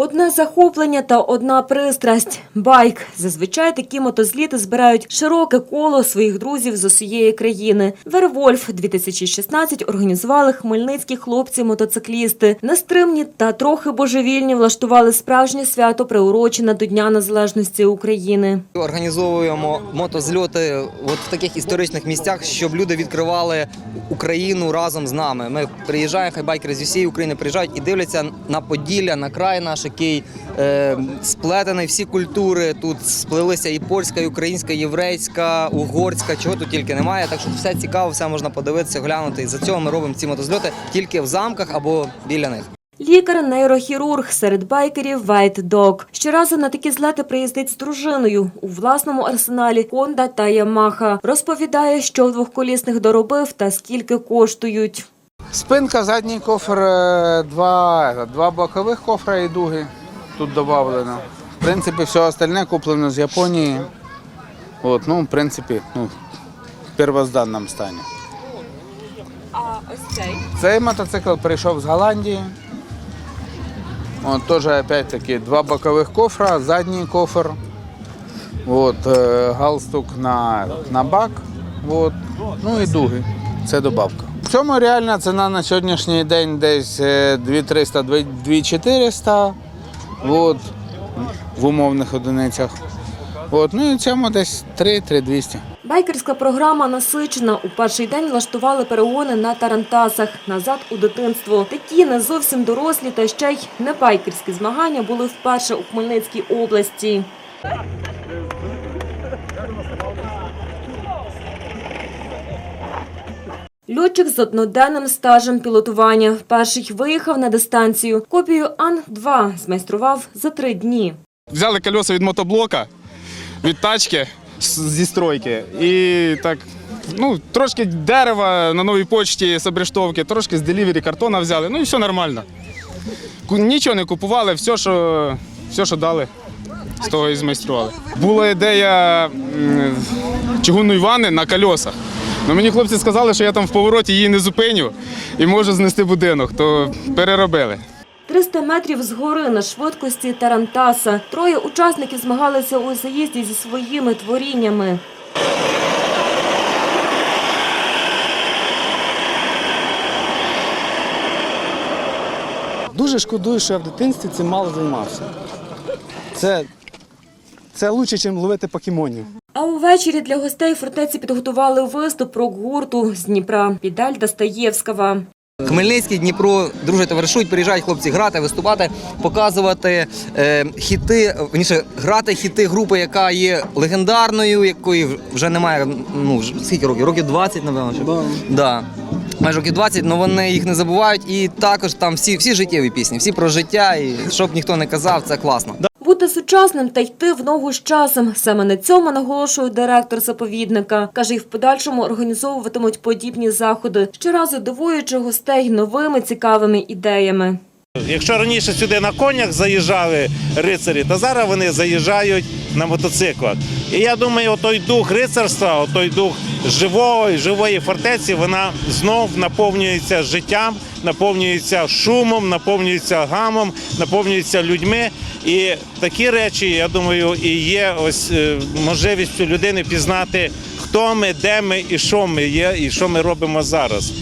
Одне захоплення та одна пристрасть байк. Зазвичай такі мотозліти збирають широке коло своїх друзів з усієї країни. Вервольф 2016 організували хмельницькі хлопці-мотоциклісти. Нестримні та трохи божевільні влаштували справжнє свято, приурочене до Дня Незалежності України. Організовуємо мотозльоти от в таких історичних місцях, щоб люди відкривали Україну разом з нами. Ми приїжджаємо, хай байкери з усієї України приїжджають і дивляться на Поділля, на край наш, який е, сплетений всі культури. Тут сплелися і польська, і українська, і єврейська, угорська, чого тут тільки немає. Так що все цікаво, все можна подивитися, глянути. І за цього ми робимо ці мотозльоти тільки в замках або біля них. Лікар-нейрохірург серед байкерів White Dog. Щоразу на такі злети приїздить з дружиною у власному арсеналі Honda та Yamaha. Розповідає, що в двохколісних доробив та скільки коштують. Спинка, задній кофр, е, два, два бокових кофра і дуги тут додано. В принципі, все остальне куплено з Японії. От, ну, в принципі, ну, в первозданному стані. А ось цей Цей мотоцикл прийшов з Голландії. От, теж опять-таки два бокових кофра, задній кофр. От, е, галстук на, на бак. От, ну і дуги. Це добавка. Цьому реальна ціна на сьогоднішній день десь е, 2300 2400 от, в умовних одиницях. От, ну і цьому десь 3-3200. Байкерська програма насичена. У перший день влаштували перегони на тарантасах назад у дитинство. Такі не зовсім дорослі та ще й не байкерські змагання були вперше у Хмельницькій області. Льотчик з одноденним стажем пілотування. Перший виїхав на дистанцію. Копію Ан-2 змайстрував за три дні. Взяли колеса від мотоблока, від тачки зі стройки. І так, ну, трошки дерева на новій почті з обрештовки, трошки з делівері картона взяли. Ну і все нормально. Нічого не купували, все, що, все, що дали, з того і змайстрували. Була ідея м, чугунної ванни на колесах. Ну, мені хлопці сказали, що я там в повороті її не зупиню і можу знести будинок, то переробили. 300 метрів згори на швидкості Тарантаса. Троє учасників змагалися у заїзді зі своїми творіннями. Дуже шкодую, що я в дитинстві цим мало займався. Це, це краще, ніж ловити покемонів. А увечері для гостей фортеці підготували виступ рок-гурту з Дніпра Підаль Достаєвського. Хмельницький, Дніпро, друже товаришують, приїжджають хлопці грати, виступати, показувати е, хіти, вніше, грати хіти групи, яка є легендарною, якої вже немає. Ну скільки років? Років 20, напевно. Да. Да. Майже років 20, але вони їх не забувають. І також там всі, всі життєві пісні, всі про життя, і щоб ніхто не казав, це класно. Бути сучасним та йти в ногу з часом. Саме на цьому наголошує директор заповідника. Каже, і в подальшому організовуватимуть подібні заходи, щоразу дивуючи гостей новими цікавими ідеями. Якщо раніше сюди на конях заїжджали рицарі, то зараз вони заїжджають на мотоциклах. І я думаю, той дух рицарства, той дух живої, живої фортеці, вона знов наповнюється життям, наповнюється шумом, наповнюється гамом, наповнюється людьми. І такі речі, я думаю, і є ось е, можливістю людини пізнати, хто ми, де ми і що ми є, і що ми робимо зараз.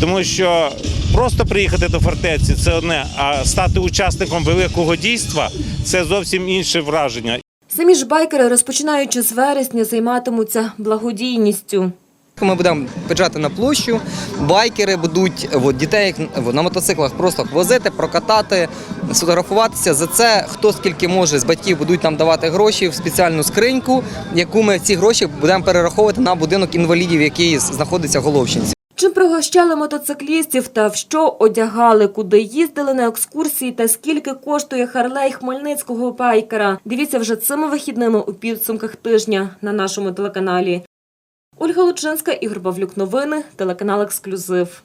Тому що просто приїхати до фортеці це одне, а стати учасником великого дійства це зовсім інше враження. Самі ж байкери, розпочинаючи з вересня, займатимуться благодійністю. Ми будемо приїжджати на площу, байкери будуть от, дітей на мотоциклах просто возити, прокатати, сфотографуватися. За це хто скільки може з батьків будуть нам давати гроші в спеціальну скриньку, яку ми ці гроші будемо перераховувати на будинок інвалідів, який знаходиться в Головчинці. Чим пригощали мотоциклістів та в що одягали, куди їздили на екскурсії та скільки коштує Харлей хмельницького байкера. Дивіться вже цими вихідними у підсумках тижня на нашому телеканалі. Ольга Лучинська, Ігор Павлюк. Новини, телеканал Ексклюзив.